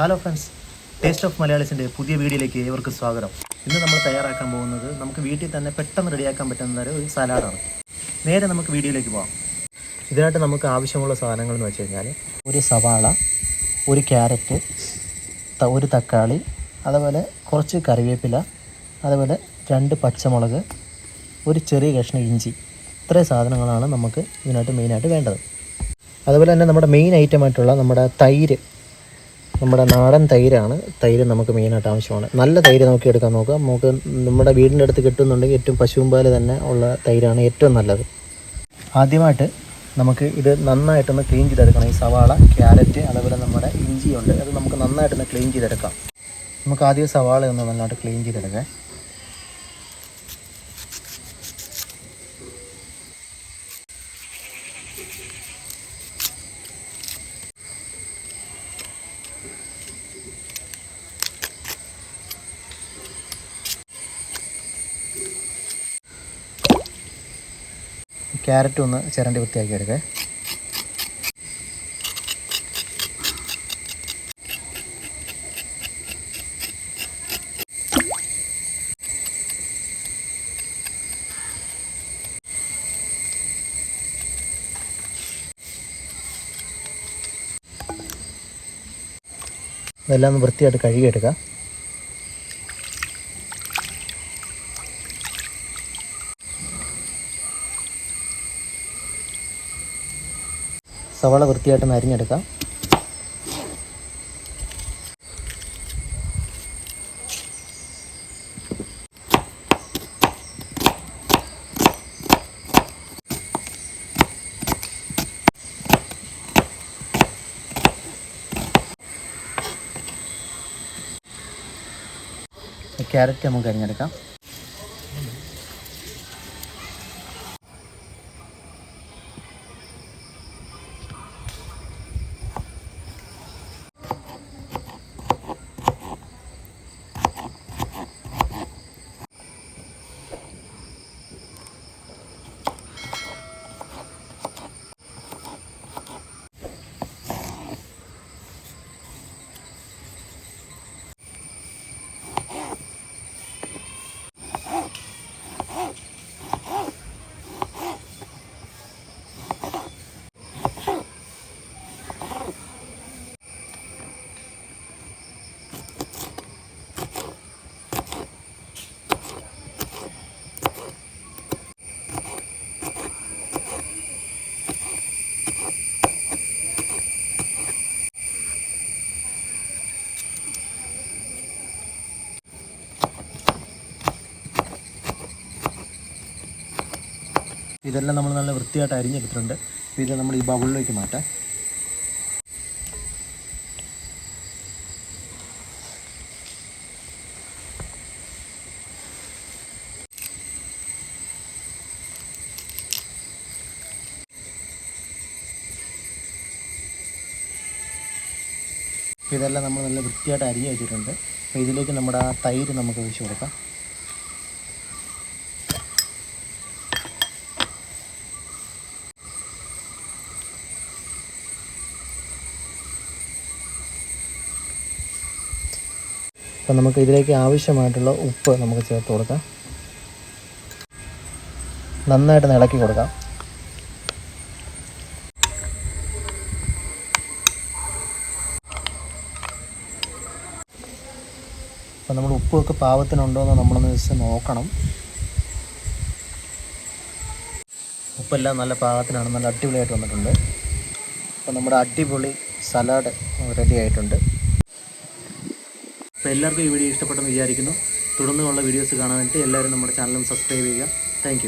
Hello friends taste of മലയാളീസിന്റെ പുതിയ വീഡിയോയിലേക്ക് ഏവർക്കും സ്വാഗതം. ഇന്ന് നമ്മൾ തയ്യാറാക്കാൻ പോകുന്നത് നമുക്ക് വീട്ടിൽ തന്നെ പെട്ടെന്ന് റെഡിയാക്കാൻ പറ്റുന്ന ഒരു സലാഡാണ്. നേരെ നമുക്ക് വീഡിയോയിലേക്ക് പോകാം ഇതിനായിട്ട് നമുക്ക് ആവശ്യമുള്ള സാധനങ്ങൾ എന്ന് വെച്ച് കഴിഞ്ഞാൽ ഒരു സവാള ഒരു ക്യാരറ്റ് ഒരു തക്കാളി അതുപോലെ കുറച്ച് കറിവേപ്പില അതുപോലെ രണ്ട് പച്ചമുളക് ഒരു ചെറിയ കഷ്ണം ഇഞ്ചി. ഇത്രയും സാധനങ്ങളാണ് നമുക്ക് ഇതിനായിട്ട് മെയിനായിട്ട് വേണ്ടത്. അതുപോലെ തന്നെ നമ്മുടെ മെയിൻ ഐറ്റമായിട്ടുള്ള നമ്മുടെ തൈര്. നമ്മുടെ നാടൻ തൈരാണ്. തൈര് നമുക്ക് മെയിനായിട്ട് ആവശ്യമാണ്. നല്ല തൈര് നമുക്ക് എടുക്കാൻ നോക്കാം. നമുക്ക് നമ്മുടെ വീടിന്റെ അടുത്ത് കിട്ടുന്നുണ്ടെങ്കിൽ ഏറ്റവും പശുമ്പാൽ തന്നെ ഉള്ള തൈരാണ് ഏറ്റവും നല്ലത്. ആദ്യമായിട്ട് നമുക്ക് ഇത് നന്നായിട്ടൊന്ന് ക്ലീൻ ചെയ്തെടുക്കണം. ഈ സവാള ക്യാരറ്റ് അതുപോലെ നമ്മുടെ ഇഞ്ചിയുണ്ട്. അത് നമുക്ക് നന്നായിട്ടൊന്ന് ക്ലീൻ ചെയ്തെടുക്കാം. നമുക്ക് ആദ്യം സവാള ഒന്ന് നന്നായിട്ട് ക്ലീൻ ചെയ്തെടുക്കാം. ക്യാരറ്റ് ഒന്ന് ചിരണ്ടി വൃത്തിയാക്കി എടുക്കേ. ഇതെല്ലാം ഒന്ന് വൃത്തിയായിട്ട് കഴുകിയെടുക്കാം. സവാള വൃത്തിയായിട്ടൊന്ന് അരിഞ്ഞെടുക്കാം ക്യാരറ്റ് നമുക്ക് അരിഞ്ഞെടുക്കാം. ഇതെല്ലാം നമ്മൾ നല്ല വൃത്തിയായിട്ട് അരിഞ്ഞെടുത്തിട്ടുണ്ട്. അപ്പോൾ ഇത് നമ്മൾ ഈ ബൗളിലേക്ക് മാറ്റാം. ഇതെല്ലാം നമ്മൾ നല്ല വൃത്തിയായിട്ട് അരിഞ്ഞ് വെച്ചിട്ടുണ്ട്. അപ്പോൾ ഇതിലേക്ക് നമ്മുടെ ആ തൈര് നമുക്ക് ഒഴിച്ച് കൊടുക്കാം. അപ്പം നമുക്ക് ഇതിലേക്ക് ആവശ്യമായിട്ടുള്ള ഉപ്പ് നമുക്ക് ചേർത്ത് കൊടുക്കാം. നന്നായിട്ട് ഇളക്കി കൊടുക്കാം. അപ്പം നമ്മൾ ഉപ്പൊക്കെ പാകത്തിനുണ്ടോ എന്ന് നമ്മളൊന്ന് ജസ്റ്റ് നോക്കണം. ഉപ്പെല്ലാം നല്ല പാകത്തിനാണ് നല്ല അടിപൊളിയായിട്ട് വന്നിട്ടുണ്ട്. അപ്പം നമ്മുടെ അടിപൊളി സലാഡ് റെഡി ആയിട്ടുണ്ട്. അപ്പോൾ എല്ലാവർക്കും ഈ വീഡിയോ ഇഷ്ടപ്പെട്ടെന്ന് വിചാരിക്കുന്നു. തുടർന്നുള്ള വീഡിയോസ് കാണാനായിട്ട് എല്ലാവരും നമ്മുടെ ചാനലും സബ്സ്ക്രൈബ് ചെയ്യുക. താങ്ക്